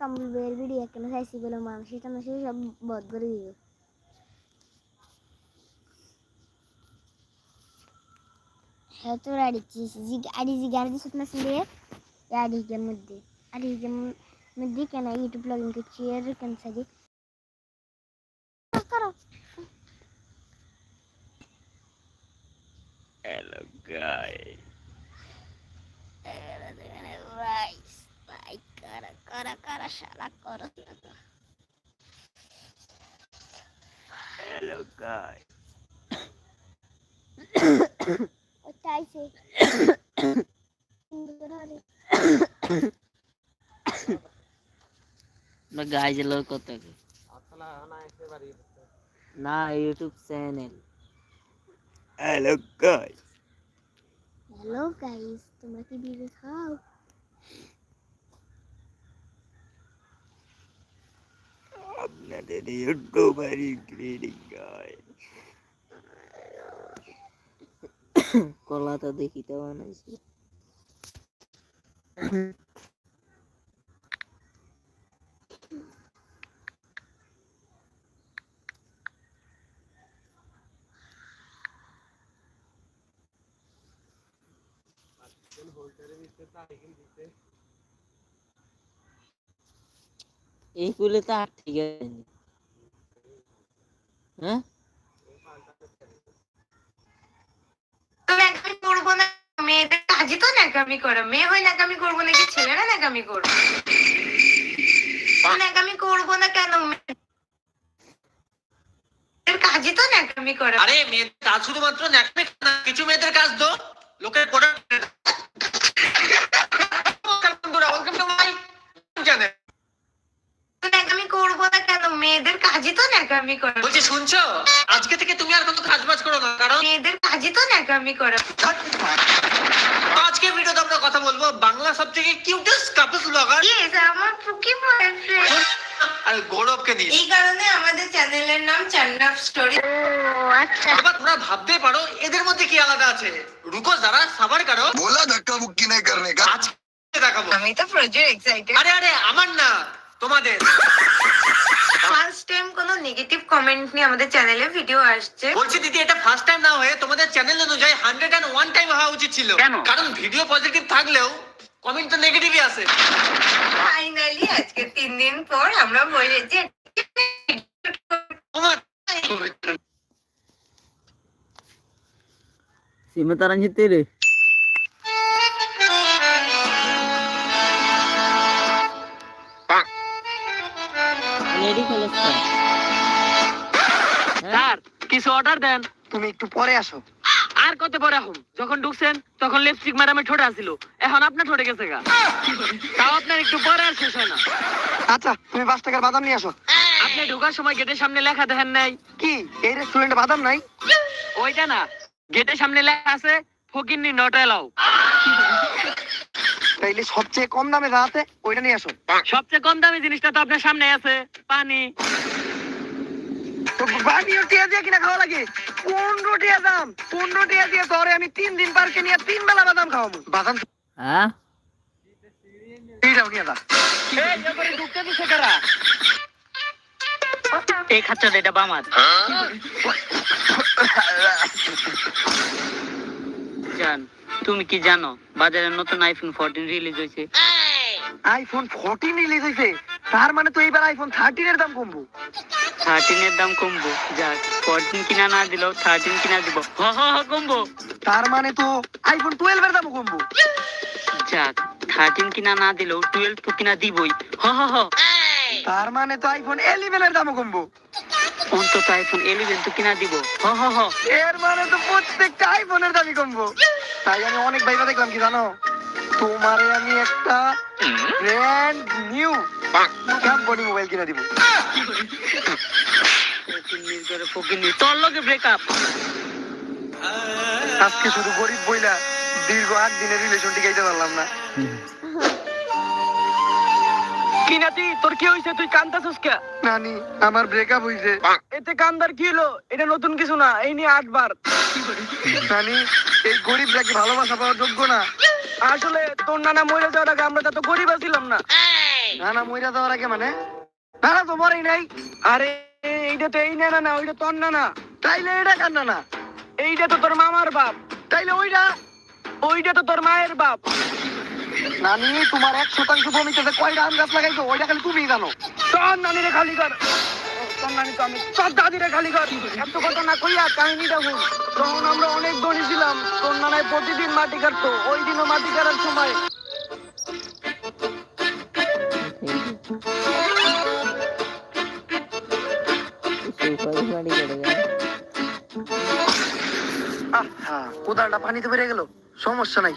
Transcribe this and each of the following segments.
কামরুল বের ভিডিও কেন চাইছি বলে মানুষ এটা না সব বদ করে দিল হ্যাঁ তোর আড়ি জিগ আড়ি জিগ আড়ি দিছত না সিলে আড়ি গেম মধ্যে আড়ি গেম মধ্যে কেন ইউটিউব লগইন করছি এর কেন সাজি করো Hello guys. রাইস ভাই করা করা করা শালা করো Hello guys. চাইছে না গাইজ লোক কত না YouTube channel Hello guys. Hello guys তোমরা কি ভিডিও খাও আপনাদের ইউটিউবারই গ্রেডিং গাইস কলা তো দেখিতে বানাইছি এই ফুলে তো আর ঠিক আছে হ্যাঁ? মেয়েদের কাজই তো ন্যাকামি করা। মেয়ে হয়ে ন্যাকামি করব নাকি ছেলেরা ন্যাকামি করব? ন্যাকামি করব না কেন? কাজই তো ন্যাকামি করা। আরে মেয়েদের কাজ শুধুমাত্র ন্যাকমে না কিছু মেয়েদের কাজ তো। লোকের প্রোডাক্ট ন্যাকামি করব না কেন মেয়েদের কাজই তো ন্যাকামি করো। বলছি শুনছো? আজকে থেকে তুমি আর কোনো কাজ বাজ করো না কারণ মেয়েদের কাজই তো ন্যাকামি করো। আজকে ভিডিওতে আমরা কথা বলব বাংলা সব থেকে কিউটেস্ট কাপল ব্লগার ইয়েস আমার পুকি বয়ফ্রেন্ড আর গৌরবকে এই কারণে আমাদের চ্যানেলের নাম চান্নাপ স্টোরি আচ্ছা। এবার তোমরা ভাবতে পারো এদের মধ্যে কি আলাদা আছে? রুকো যারা সাবার করো। বলা ধাক্কা মুক্কি নাই করনে কা আজকে দেখাবো। আমি তো প্রচুর এক্সাইটেড আরে আরে আমার না তোমাদের। ফার্স্ট টাইম কোনো নেগেটিভ কমেন্ট নিয়ে আমাদের চ্যানেলে ভিডিও আসছে। বলছি দিদি এটা ফার্স্ট টাইম না হয়ে তোমাদের চ্যানেল অনুযায়ী হান্ড্রেড অ্যান্ড ওয়ান টাইম হওয়া উচিত ছিল। কেন? কারণ ভিডিও পজিটিভ থাকলেও কমেন্ট তো নেগেটিভই আসে। ফাইনালি আজকে তিন দিন পর আমরা বলেছি তোমার সিমে তারা অর্ডার দেন। তুমি একটু পরে আসো। আর কত পরে যখন ঢুকছেন তখন লিপস্টিক ম্যাডামের ঠোঁটে আসছিল এখন আপনার ঠোঁটে গেছে গা। তাও আপনার একটু পরে আর শেষ হয় না। আচ্ছা তুমি পাঁচ টাকার বাদাম নিয়ে আসো। আপনি ঢোকার সময় গেটের সামনে লেখা দেখেন নাই। কি? এই রেস্টুরেন্টে বাদাম নাই? ওইটা না। গেটের সামনে লেখা আছে ফকিন্নি নট এলাও তাইলে সবচেয়ে কম দামে দাঁড়াতে ওইটা নিয়ে আসো। সবচেয়ে কম দামি জিনিসটা তো আপনার সামনে আছে পানি। টিয়া দিয়ে কিনা খাওয়া লাগে? পনেরো টিয়া দাম? পনেরো টিয়া দিয়ে ধরে আমি তিন দিন পার্কে নিয়ে তিন বেলা বাদাম খাওয়াবো? বাদাম হ্যাঁ? এইটাও নিয়ে যা। ঢুকতে দিছে কারা? এই খাচ্চা এটা বামার। জান তুমি কি জানো বাজারে নতুন আইফোন ফোরটিন রিলিজ হয়েছে। আইফোন ফোরটিন রিলিজ হয়েছে। তার মানে তো এইবার আইফোন থার্টিন এর দাম কমবো। থার্টিন এর দাম কমবো। যাক ফোরটিন কিনা না দিলেও থার্টিন কিনা দিব। হ হ হ কমবো। তার মানে তো আইফোন টুয়েলভ এর দামও কমবো। যাক থার্টিন কিনা না দিলেও টুয়েলভ তো কিনা দিবই। হ হ হ। তার মানে তো আইফোন ইলেভেন এর দামও কমবো। অন্তত আইফোন ইলেভেন তো কিনা দিব। হ হ হ। এর মানে তো প্রত্যেকটা আইফোনের দামই কমবো। তাই আমি অনেক ভাইবা দেখলাম কি জানো? তোমারে আমি একটা ব্র্যান্ড নিউ কোম্পানি মোবাইল কিনে দিব। তোর লগে ব্রেকআপ আজকে শুধু গরিব বইলা দীর্ঘ আট দিনের রিলেশন টিকাইতে পারলাম না। কি নাতি তোর কি হইছে? তুই কান্দাছিস কে? নানি আমার ব্রেকআপ হইছে। এতে কান্দার কি হলো? এটা নতুন কিছু না এই নিয়ে আটবার। নানি এই গরিবরা কি ভালোবাসা পাওয়ার যোগ্য না? আসলে তোর নানা মরে যাওয়ার আগে আমরা তো গরিব ছিলাম না। না না মইরা দেওয়ার আগে মানে? না না তো মরেই নাই। আরে এইটা তো এই নানা না না ওইটা তোর না না তাইলে এটা কার না না এইটা তো তোর মামার বাপ। তাইলে ওইটা ওইটা তো তোর মায়ের বাপ। নানি তোমার এক শতাংশ জমিতে যে কয়টা আম গাছ লাগাইছো ওইটা খালি তুমি জানো। তোর নানিরে খালি কর। এত কথা না কইয়া আমরা অনেক তোর প্রতিদিন মাটি কাটতো। ওই দিনও মাটি কাটার সময়। কোদালটা পানিতে বেড়ে গেল। সমস্যা নাই।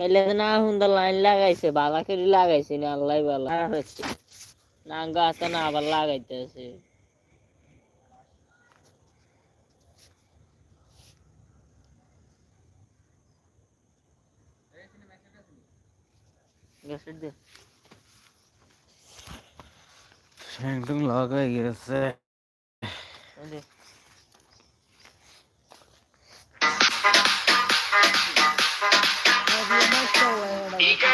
এলে না সুন্দর লাইন লাগাইছে বালা করে লাগাইছে না আল্লাহ বালা হচ্ছে না গাছ না আবার লাগাইতেছে গ্যাসের দে একদম লাগাই গেছে ওই দে। দিদে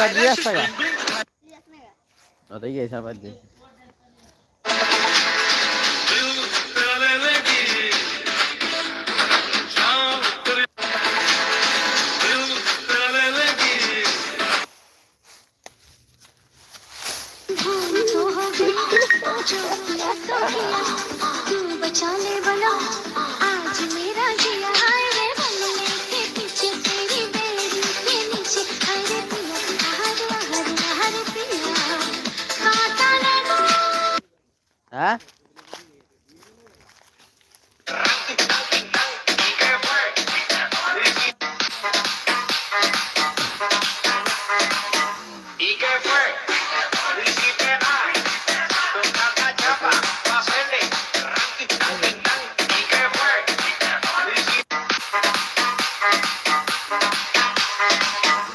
Sahabat saya. Oh, iya sahabat dia. तू बचा ले बना হ্যাঁ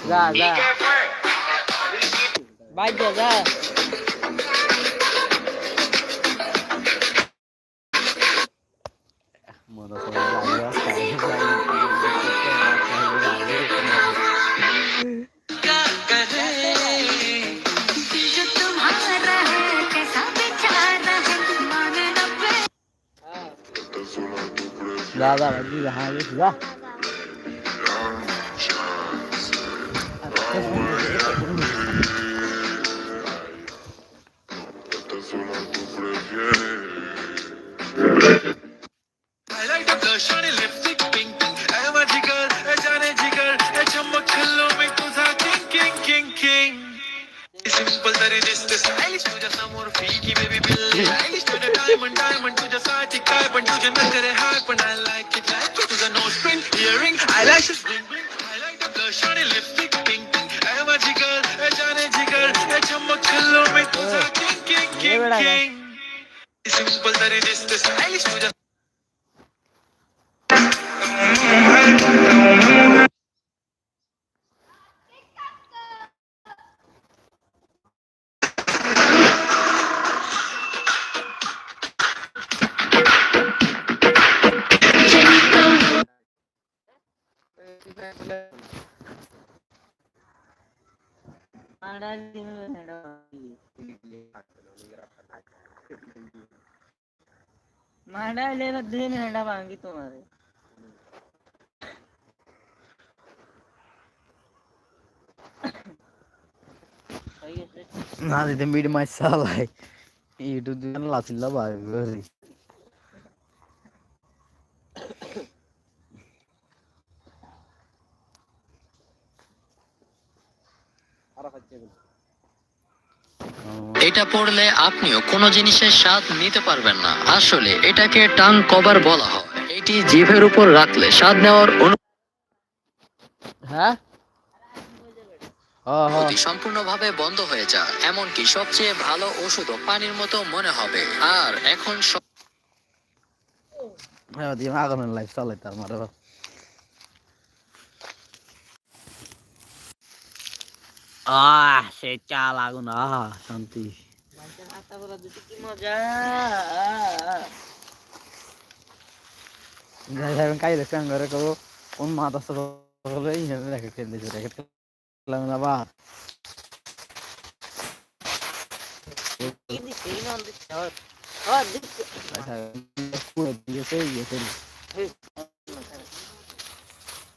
যা যা বাইর যা 大玩 bên kia पहले बदले में हंडा मांगी तुम्हारे। ना दे मीड माय साल है। ये तो दिन लासिल्ला बाय এটা পড়লে আপনিও কোনো জিনিসের স্বাদ নিতে পারবেন না। আসলে এটাকে টাং কভার বলা হয়। এটি জিভের উপর রাখলে স্বাদ নেওয়ার হ্যাঁ? হ্যাঁ হ্যাঁ। অনুভূতি সম্পূর্ণভাবে বন্ধ হয়ে যায়। এমনকি সবচেয়ে ভালো ওষুধও পানির মতো মনে হবে। আর এখন হ্যাঁ আগানোর লাইফ চালাইতে আমার এবার আহ সে চা লাগুন আহা শান্তি। হাতা বলা দুটি কি মজা? যাই যাবেন কাই দেখছেন ঘরে করব। কোন মাত আসতে বলে ইন্টারনেট রেখে খেলতে চলে রেখে খেলাম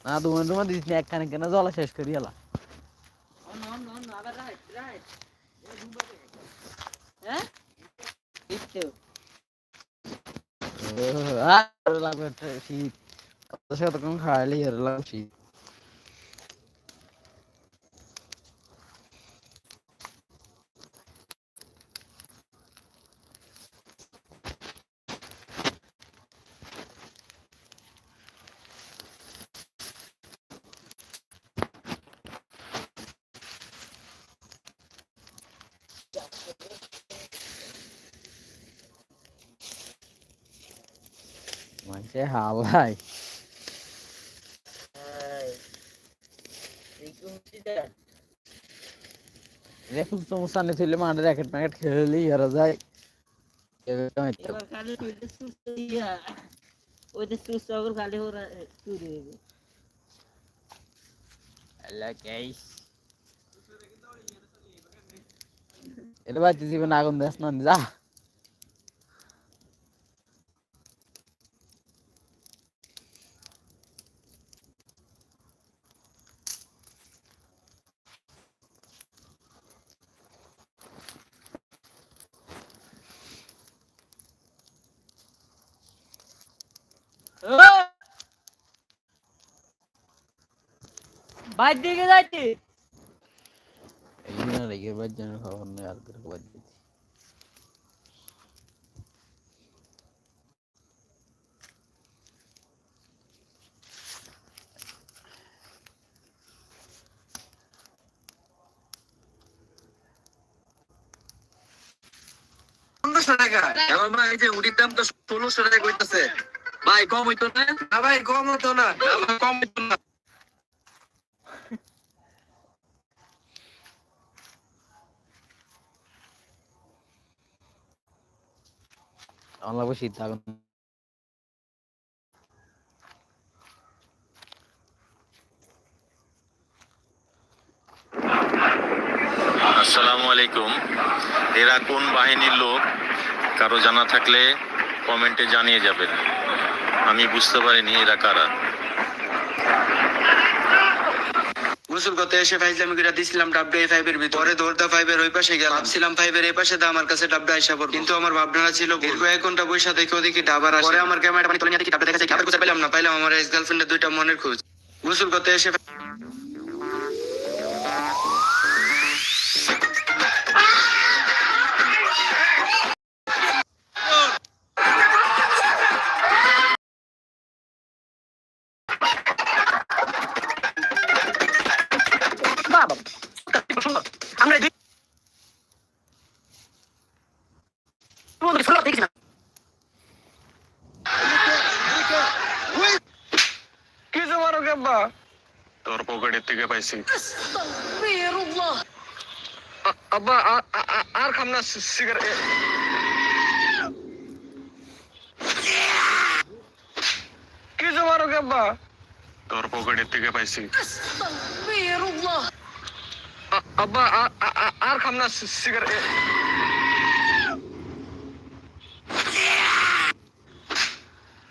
না তোমার তোমার দিস না একখানে কেন? জলা শেষ করি এলা অন অন অন আবার রাইট রাইট হ্যাঁ? শীত। কত সে তখন এর লাগবে শীত। মানুষে হালাই রেফুল তো মুসানে থইলে মানে র্যাকেট ম্যাকেট খেললি এরা যায় এবার জীবন আগুন দেশ না যা বাইর দিকে যাইতে? খবর নেই আর করে বাচ্চা পনেরোশো টাকা। এখন এই যে উডির দাম তো ষোলোশো টাকা করতেছে ভাই কম হইতো না? না ভাই কম হতো না। না ভাই, কম হইতো না। আমার লাগবে শীত আগুন আসসালামু আলাইকুম। এরা কোন বাহিনীর লোক? কারও জানা থাকলে কমেন্টে জানিয়ে যাবেন। আমি বুঝতে পারিনি এরা কারা। এসে ফাইজলামি করে দিছিলাম ডাবডা এই ফাইভের ভিতরে। দৌড়দা ফাইভের ওই পাশে গেলাম। ভাবছিলাম ফাইভের এই পাশে দা আমার কাছে ডাবডা পড়ব। কিন্তু আমার ভাবনা ছিল দীর্ঘ এক ঘণ্টা বৈশা দেখে ওদিকে ডাবার আসে। পরে আমার পানি তুলে নিয়ে দেখি ডাবডা দেখা যায় পেলাম না। পাইলাম আমার এক্স গার্লফ্রেন্ডের দুইটা মনের খোঁজ। গোসল করতে এসে থেকে পাইছি। আব্বা আর খাম না সিগারেট কিছু মারো কেব্বা তোর পকেটের থেকে পাইছি। আব্বা আর খাম না সিগারেট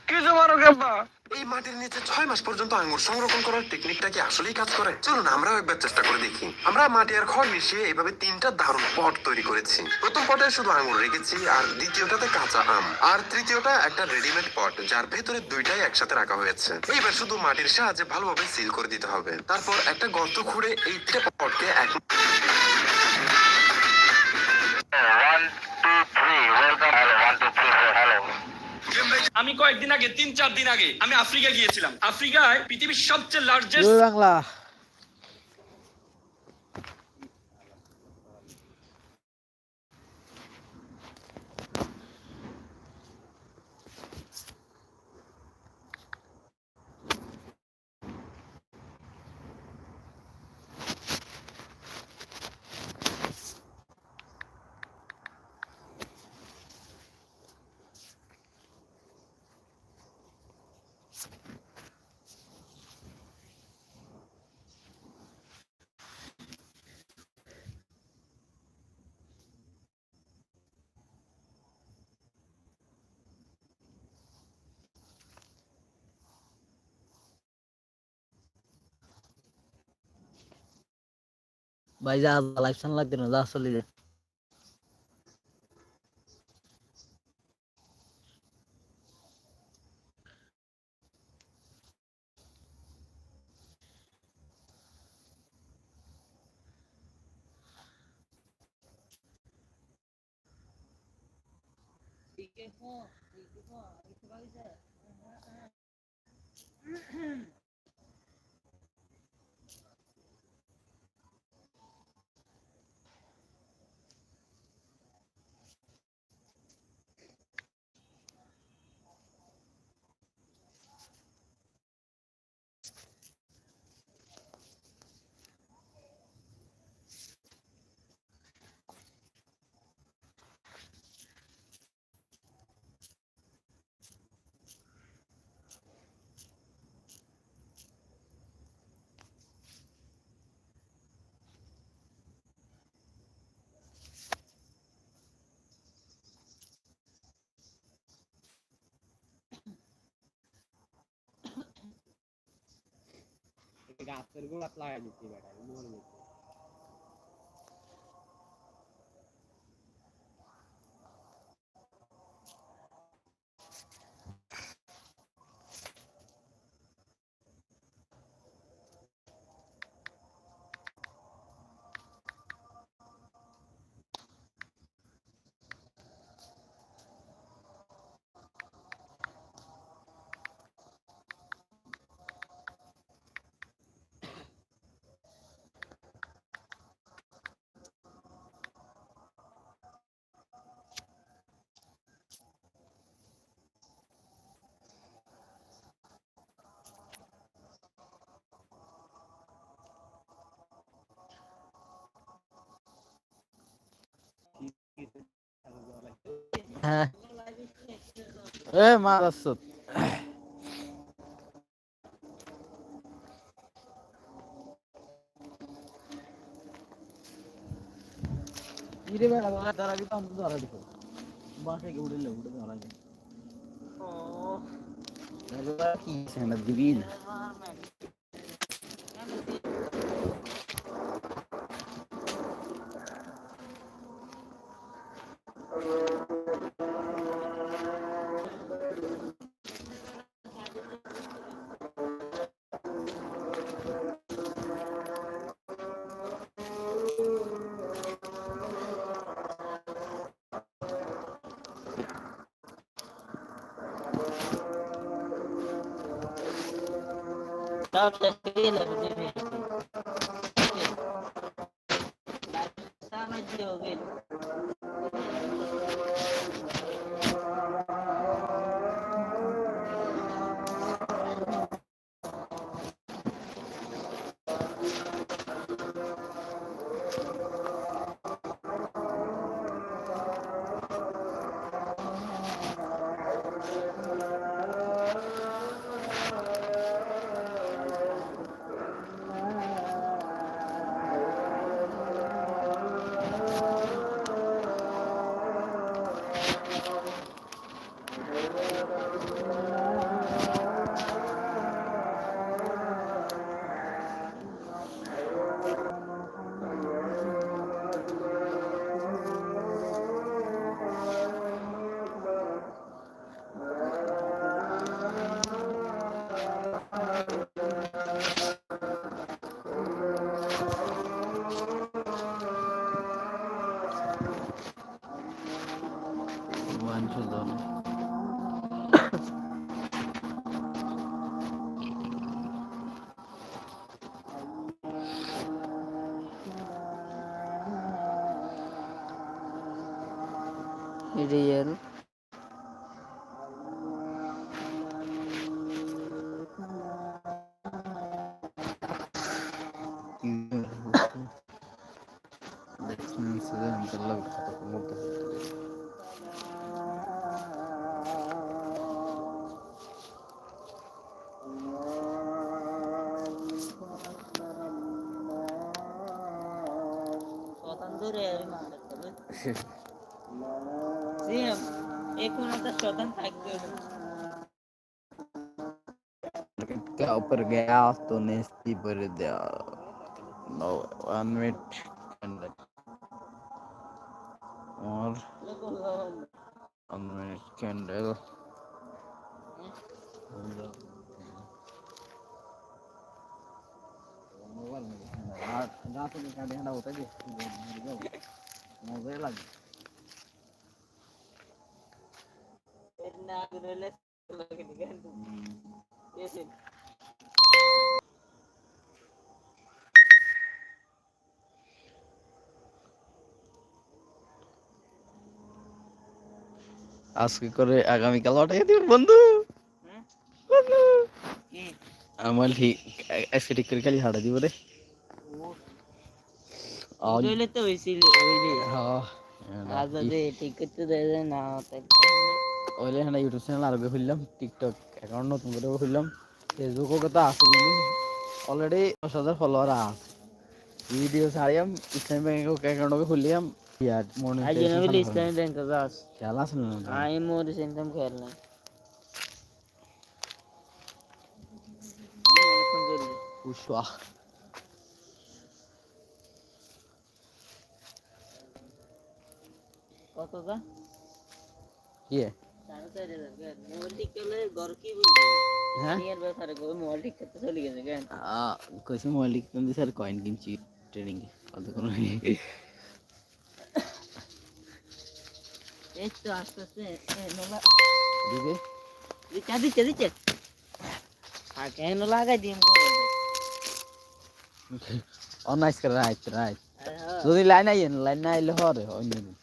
কিছু মারো কেব্বা এই মাটির নিচে ছয় মাস পর্যন্ত আঙ্গুর সংরক্ষণ করার টেকনিকটা কি আসলেই কাজ করে? চলুন আমরাও একবার চেষ্টা করে দেখি। আমরা মাটি আর খড় মিশিয়ে এইভাবে তিনটা দারুণ পট তৈরি করেছি। প্রথম পটে শুধু আঙ্গুর রেখেছি, আর দ্বিতীয়টাতে কাঁচা আম। আর তৃতীয়টা একটা রেডিমেড পট যার ভেতরে দুইটাই একসাথে রাখা হয়েছে। এইবার শুধু মাটির সাহায্যে ভালোভাবে সিল করে দিতে হবে। তারপর একটা গর্ত খুঁড়ে এই তিনটা পটকে এক আমি কয়েকদিন আগে, তিন চার দিন আগে আমি আফ্রিকা গিয়েছিলাম। আফ্রিকায় পৃথিবীর সবচেয়ে লার্জেস্ট বাংলা। ভাই যা লাইফ সান লাগবে না যা চলে যায় গাছের গোড়াত লাগাই দিচ্ছি বেটা মরবে হ্যাঁ। এ ইরে বেড়া বাবা তারা কি তো ধরা দিত বাসে কি উড়লে উড়ে ধরা কি সেনা দিবি না? সব শেষ real क्या ऊपर गया? तो नेस्ती पर दिया नो वन मिनट আজকে করে আগামীকাল ওটাই দিব বন্ধু। বন্ধু। কি? আমার ঠিক আজকে ঠিক করে খালি হাঁটা দিব রে। তো হ্যাঁ যদি ঠিক করতে দেয় না ওইলে হ্যাঁ ইউটিউব চ্যানেল আরও খুললাম টিকটক অ্যাকাউন্ট নতুন করে খুললাম। ফেসবুকও তো আছে কিন্তু অলরেডি দশ হাজার ফলোয়ার আছে। ভিডিও ছাড়িয়াম ইসলাম ব্যাংক অ্যাকাউন্টকে বলি ইসলামী ব্যাংক যাস খেলা না কত দা কি মোবাইল ঠিক করলে ঘর কি বলব হ্যাঁ নিয়ার ব্যাপারে গো মোবাইল ঠিক করতে চলে গেছে কেন কইছি মৌলিক কিন্তু স্যার কয়েন কিনছি ট্রেনিং কত কোনো এই তো আস্তে আস্তে নোলা দিবে দিচ্ছে দিচ্ছে দিচ্ছে আর কেন লাগাই দিম অনাইস করে রাইট রাইট যদি লাইন আইয়েন লাইন না আইলে হরে অন্য দিন